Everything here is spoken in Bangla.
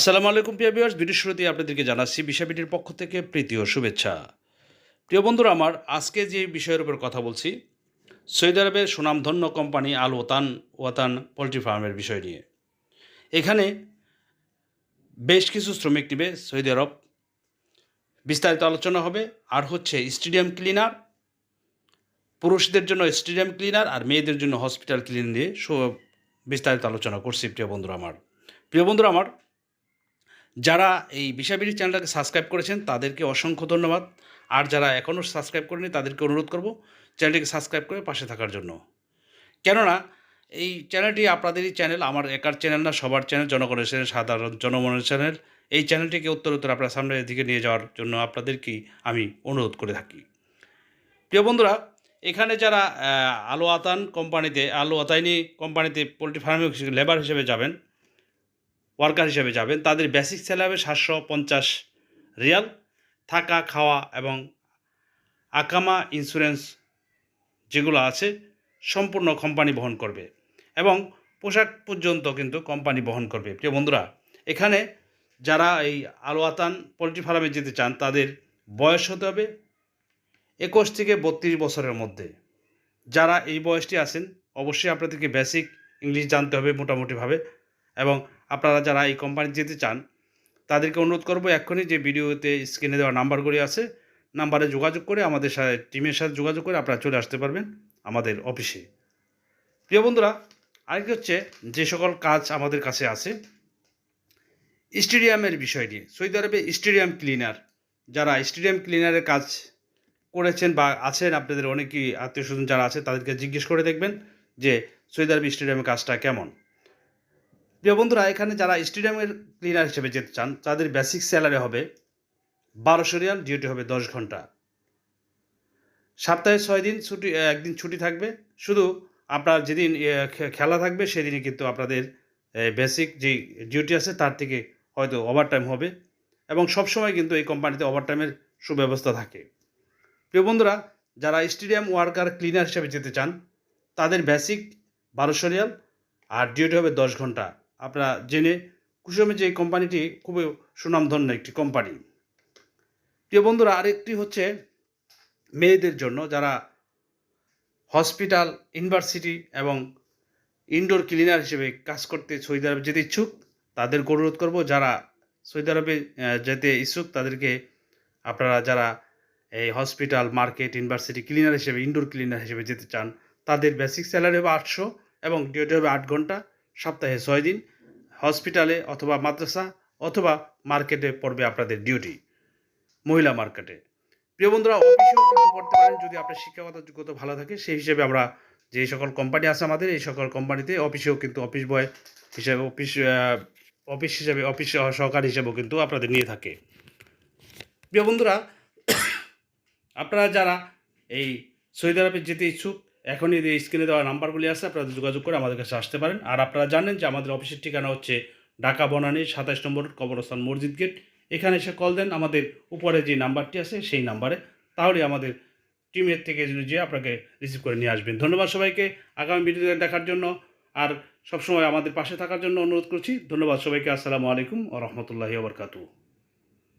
আসসালামু আলাইকুম, প্রিয় বিয়ার্স ভিডিও শুরুতেই আপনাদেরকে জানাচ্ছি বিশাবিটির পক্ষ থেকে প্রীতি ও শুভেচ্ছা। প্রিয় বন্ধুরা, আমার আজকে যে বিষয়ের উপর কথা বলছি, সৌদি আরবের সুনামধন্য কোম্পানি আল ওতান, ওয়াতান পোলট্রি ফার্মের বিষয় নিয়ে। এখানে বেশ কিছু শ্রমিক নেবে সৌদি আরব। বিস্তারিত আলোচনা হবে। আর হচ্ছে স্টেডিয়াম ক্লিনার, পুরুষদের জন্য স্টেডিয়াম ক্লিনার আর মেয়েদের জন্য হসপিটাল ক্লিনার নিয়ে সু- বিস্তারিত আলোচনা করছি, প্রিয় বন্ধুরা আমার। প্রিয় বন্ধুরা আমার যারা এই বিষাবিড়ি চ্যানেলটাকে সাবস্ক্রাইব করেছেন, তাদেরকে অসংখ্য ধন্যবাদ। আর যারা এখনও সাবস্ক্রাইব করেনি তাদেরকে অনুরোধ করব চ্যানেলটিকে সাবস্ক্রাইব করে পাশে থাকার জন্য। কেননা, এই চ্যানেলটি আপনাদেরই চ্যানেল, আমার একার চ্যানেল না, সবার চ্যানেল, জনগণের চ্যানেল, সাধারণ জনগণের চ্যানেল। এই চ্যানেলটিকে উত্তর উত্তর আপনার সামনের দিকে নিয়ে যাওয়ার জন্য আপনাদেরকেই আমি অনুরোধ করে থাকি। প্রিয় বন্ধুরা, এখানে যারা আলো আতান কোম্পানিতে, আলো আতাইনি কোম্পানিতে পোলট্রি ফার্মে লেবার হিসেবে যাবেন ওয়ার্কার হিসেবে যাবেন। তাদের বেসিক স্যালারি সাতশো পঞ্চাশ রিয়াল। থাকা, খাওয়া এবং আকামা ইন্স্যুরেন্স যেগুলো আছে সম্পূর্ণ কোম্পানি বহন করবে এবং পোশাক পর্যন্ত কিন্তু কোম্পানি বহন করবে। প্রিয় বন্ধুরা, এখানে যারা এই আলোয়াতান পোলট্রি ফার্মে যেতে চান, তাদের বয়স হতে হবে একুশ থেকে বত্রিশ বছরের মধ্যে। যারা এই বয়সটি আছেন, অবশ্যই আপনাদেরকে বেসিক ইংলিশ জানতে হবে মোটামুটিভাবে এবং আপনারা যারা এই কোম্পানি যেতে চান, তাদেরকে অনুরোধ করব এক্ষুনি যে ভিডিওতে স্ক্রিনে দেওয়া নাম্বারগুলি আছে নাম্বারে যোগাযোগ করে আমাদের সাথে টিমের সাথে যোগাযোগ করে আপনারা চলে আসতে পারবেন আমাদের অফিসে প্রিয় বন্ধুরা, আরেকটি হচ্ছে যে সকল কাজ আমাদের কাছে আছে স্টেডিয়ামের বিষয় নিয়ে। সৌদি আরবে স্টেডিয়াম ক্লিনার যারা স্টেডিয়াম ক্লিনারের কাজ করেছেন বা আছেন, আপনাদের অনেকেই আত্মীয় স্বজন যারা আছে, তাদেরকে জিজ্ঞেস করে দেখবেন যে সৌদি আরবে স্টেডিয়ামের কাজটা কেমন। প্রিয় বন্ধুরা, এখানে যারা স্টেডিয়ামের ক্লিনার হিসেবে যেতে চান, তাদের বেসিক স্যালারি হবে বারোশো রিয়াল ডিউটি হবে দশ ঘণ্টা। সপ্তাহে ছয় দিন ছুটি, একদিন ছুটি থাকবে। শুধু আপনার যেদিন খেলা থাকবে, সেদিনই কিন্তু আপনাদের বেসিক যে ডিউটি আছে, তার থেকে হয়তো ওভারটাইম হবে। এবং সবসময় কিন্তু এই কোম্পানিতে ওভারটাইমের সুব্যবস্থা থাকে। প্রিয় বন্ধুরা, যারা স্টেডিয়াম ওয়ার্কার ক্লিনার হিসেবে যেতে চান, তাদের বেসিক বারোশো রিয়াল আর ডিউটি হবে দশ ঘণ্টা। আপনারা জেনে হবেন যে কোম্পানিটি খুবই সুনামধন্য একটি কোম্পানি। প্রিয় বন্ধুরা, আরেকটি হচ্ছে মেয়েদের জন্য যারা হসপিটাল, ইউনিভার্সিটি এবং ইনডোর ক্লিনার হিসেবে কাজ করতে সৌদি আরবে যেতে ইচ্ছুক, তাদের অনুরোধ করব, যারা সৌদি আরবে যেতে ইচ্ছুক, তাদেরকে আপনারা যারা এই হসপিটাল, মার্কেট, ইউনিভার্সিটি ক্লিনার হিসেবে, ইনডোর ক্লিনার হিসেবে যেতে চান, তাদের বেসিক স্যালারি হবে আটশো এবং ডিউটি হবে আট ঘণ্টা। সপ্তাহে ছয় দিন হসপিটালে অথবা মাদ্রাসা অথবা মার্কেটে পড়বে আপনাদের ডিউটি, মহিলা মার্কেটে। প্রিয় বন্ধুরা অফিসেও কিন্তু করতে পারেন যদি আপনার শিক্ষাগত যোগ্যতা ভালো থাকে। সেই হিসেবে আমরা যে সকল কোম্পানি আছে আমাদের, এই সকল কোম্পানিতে অফিসেও কিন্তু অফিস বয় হিসেবে অফিস অফিস হিসাবে অফিস সহকারী হিসেবেও কিন্তু আপনাদের নিয়ে থাকে। প্রিয় বন্ধুরা, আপনারা যারা এই সৌদি আরবে যেতে ইচ্ছুক এখনই এই স্ক্রিনে দেওয়া নাম্বারগুলি আছে, আপনারা যোগাযোগ করে আমাদের কাছে আসতে পারেন। আর আপনারা জানেন যে আমাদের অফিসের ঠিকানা হচ্ছে ঢাকা বনানী সাতাশ নম্বর কবরস্থান মসজিদ গেট এখানে এসে কল দেন, আমাদের উপরে যে নাম্বারটি আছে সেই নাম্বারে। তাহলে আমাদের টিমের থেকে যে আপনাকে রিসিভ করে নিয়ে আসবেন। ধন্যবাদ সবাইকে, আগামী ভিডিওতে দেখার জন্য। আর সবসময় আমাদের পাশে থাকার জন্য অনুরোধ করছি। ধন্যবাদ সবাইকে, আসসালামু আলাইকুম ও রহমতুল্লাহি ওবরকাতু